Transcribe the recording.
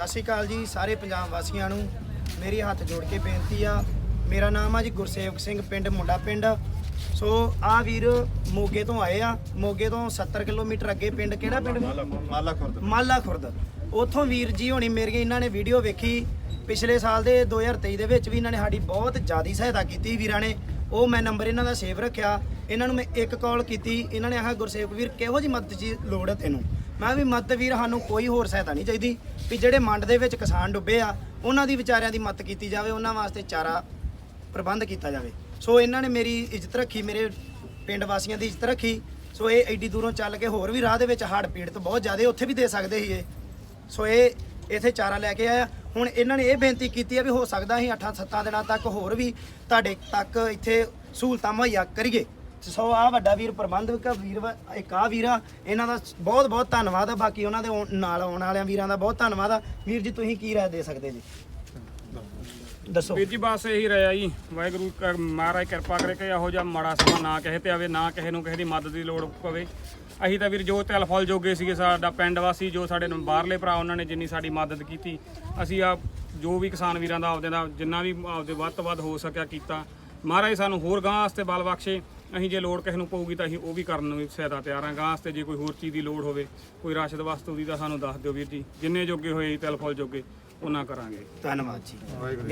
ਸਤਿ ਸ਼੍ਰੀ ਅਕਾਲ ਜੀ ਸਾਰੇ ਪੰਜਾਬ ਵਾਸੀਆਂ ਨੂੰ। ਮੇਰੀ ਹੱਥ ਜੋੜ ਕੇ ਬੇਨਤੀ ਆ। ਮੇਰਾ ਨਾਮ ਆ ਜੀ ਗੁਰਸੇਵਕ ਸਿੰਘ ਪਿੰਡ ਮੁੰਡਾ ਪਿੰਡ। ਸੋ ਆ ਵੀਰ ਮੋਗੇ ਤੋਂ ਆਏ ਆ। ਮੋਗੇ ਤੋਂ 70 ਕਿਲੋਮੀਟਰ ਅੱਗੇ ਪਿੰਡ ਕਿਹੜਾ ਪਿੰਡ? ਮਾਲਾ ਖੁਰਦ। ਮਾਲਾ ਖੁਰਦ। ਉੱਥੋਂ ਵੀਰ ਜੀ ਹੋਣੀ ਮੇਰੀ ਇਹਨਾਂ ਨੇ ਵੀਡੀਓ ਵੇਖੀ। ਪਿਛਲੇ ਸਾਲ ਦੇ 2023 ਦੇ ਵਿੱਚ ਵੀ ਇਹਨਾਂ ਨੇ ਸਾਡੀ ਬਹੁਤ ਜ਼ਿਆਦੀ ਸਹਾਇਤਾ ਕੀਤੀ ਵੀਰਾਂ ਨੇ। ਉਹ ਮੈਂ ਨੰਬਰ ਇਹਨਾਂ ਦਾ ਸੇਵ ਰੱਖਿਆ। ਇਹਨਾਂ ਨੂੰ ਮੈਂ ਇੱਕ ਕਾਲ ਕੀਤੀ। ਇਹਨਾਂ ਨੇ ਆਖਿਆ ਗੁਰਸੇਵਕ ਵੀਰ ਕਿਹੋ ਜੀ ਮਦਦ ਦੀ ਲੋੜ ਹੈ ਤੈਨੂੰ? ਮੈਂ ਵੀ ਮਦਦ ਵੀਰ, ਸਾਨੂੰ ਕੋਈ ਹੋਰ ਸਹਾਇਤਾ ਨਹੀਂ ਚਾਹੀਦੀ ਵੀ ਜਿਹੜੇ ਮੰਡ ਦੇ ਵਿੱਚ ਕਿਸਾਨ ਡੁੱਬੇ ਆ, ਉਹਨਾਂ ਦੀ ਵਿਚਾਰਿਆਂ ਦੀ ਮਦਦ ਕੀਤੀ ਜਾਵੇ, ਉਹਨਾਂ ਵਾਸਤੇ ਚਾਰਾ ਪ੍ਰਬੰਧ ਕੀਤਾ ਜਾਵੇ। ਸੋ ਇਹਨਾਂ ਨੇ ਮੇਰੀ ਇੱਜ਼ਤ ਰੱਖੀ, ਮੇਰੇ ਪਿੰਡ ਵਾਸੀਆਂ ਦੀ ਇੱਜ਼ਤ ਰੱਖੀ। ਸੋ ਇਹ ਐਡੀ ਦੂਰੋਂ ਚੱਲ ਕੇ ਹੋਰ ਵੀ ਰਾਹ ਦੇ ਵਿੱਚ ਹੜ੍ਹ ਪੀੜਤ ਬਹੁਤ ਜ਼ਿਆਦਾ ਉੱਥੇ ਵੀ ਦੇ ਸਕਦੇ ਸੀ ਇਹ। ਸੋ ਇਹ ਇਥੇ ਚਾਰਾ ਲੈ ਕੇ ਆਇਆ। ਹੁਣ ਇਹਨਾਂ ਨੇ ਇਹ ਬੇਨਤੀ ਕੀਤੀ ਹੈ ਵੀ ਹੋ ਸਕਦਾ ਅਸੀਂ 8-7 ਦਿਨਾਂ ਤੱਕ ਹੋਰ ਵੀ ਤੁਹਾਡੇ ਤੱਕ ਇੱਥੇ ਸਹੂਲਤਾਂ ਮੁਹੱਈਆ ਕਰੀਏ। ਸੋ ਆ ਵੱਡਾ ਵੀਰ ਪ੍ਰਬੰਧਕ ਵੀਰ ਵਾ- ਇੱਕ ਆ ਵੀਰ ਆ, ਇਹਨਾਂ ਦਾ ਬਹੁਤ ਬਹੁਤ ਧੰਨਵਾਦ ਆ। ਬਾਕੀ ਉਹਨਾਂ ਦੇ ਆਉਣ- ਨਾਲ ਆਉਣ ਵਾਲਿਆਂ ਵੀਰਾਂ ਦਾ ਬਹੁਤ ਧੰਨਵਾਦ ਆ। ਵੀਰ ਜੀ, ਤੁਸੀਂ ਕੀ ਰਾਏ ਦੇ ਸਕਦੇ ਜੀ? ਦੱਸੋ। ਵੀਰ ਜੀ, ਬਸ ਇਹੀ ਰਿਹਾ ਜੀ। ਵਾਹਿਗੁਰੂ ਕਰ- ਮਹਾਰਾਜ ਕਿਰਪਾ ਕਰੇ ਕਿ ਇਹੋ ਜਿਹਾ ਮਾੜਾ ਸਮਾਂ ਨਾ ਕਿਸੇ ਤੇ ਆਵੇ, ਨਾ ਕਿਸੇ ਨੂੰ ਕਿਸੇ ਦੀ ਮਦਦ ਦੀ ਲੋੜ ਪਵੇ। ਅਸੀਂ ਤਾਂ ਵੀਰ ਜੋ ਤਿਲ ਫਲ ਜੋਗੇ ਸੀਗੇ, ਸਾਡਾ ਪਿੰਡ ਵਾਸੀ, ਜੋ ਸਾਡੇ ਨੂੰ ਬਾਹਰਲੇ ਭਰਾ, ਉਹਨਾਂ ਨੇ ਜਿੰਨੀ ਸਾਡੀ ਮਦਦ ਕੀਤੀ। ਅਸੀਂ ਆ ਜੋ ਵੀ ਕਿਸਾਨ ਵੀਰਾਂ ਦਾ ਆਪਦੇ ਦਾ ਜਿੰਨਾ ਵੀ ਆਪਦੇ ਵੱਧ ਤੋਂ ਵੱਧ ਹੋ ਸਕਿਆ ਕੀਤਾ। ਮਹਾਰਾਜ ਸਾਨੂੰ ਹੋਰ ਗਾਂ ਵਾਸਤੇ ਬਲ ਬਖਸ਼ੇ। ਅਸੀਂ ਜੇ ਲੋੜ ਕਿਸੇ ਨੂੰ ਪਊਗੀ ਤਾਂ ਅਸੀਂ ਉਹ ਵੀ ਕਰਨ ਨੂੰ ਵੀ ਸਹਾਇਤਾ ਤਿਆਰ ਹਾਂ ਗਾਂ ਵਾਸਤੇ ਜੇ ਕੋਈ ਹੋਰ ਚੀਜ਼ ਦੀ ਲੋੜ ਹੋਵੇ ਕੋਈ ਰਾਸ਼ਦ ਵਸਤੂ ਦੀ ਤਾਂ ਸਾਨੂੰ ਦੱਸ ਦਿਓ ਵੀਰ ਜੀ। ਜਿੰਨੇ ਜੋਗੇ ਹੋਏ ਤਿਲ ਫਲ ਜੋਗੇ ਉਹਨਾਂ ਕਰਾਂਗੇ। ਧੰਨਵਾਦ ਜੀ। ਵਾਹਿਗੁਰੂ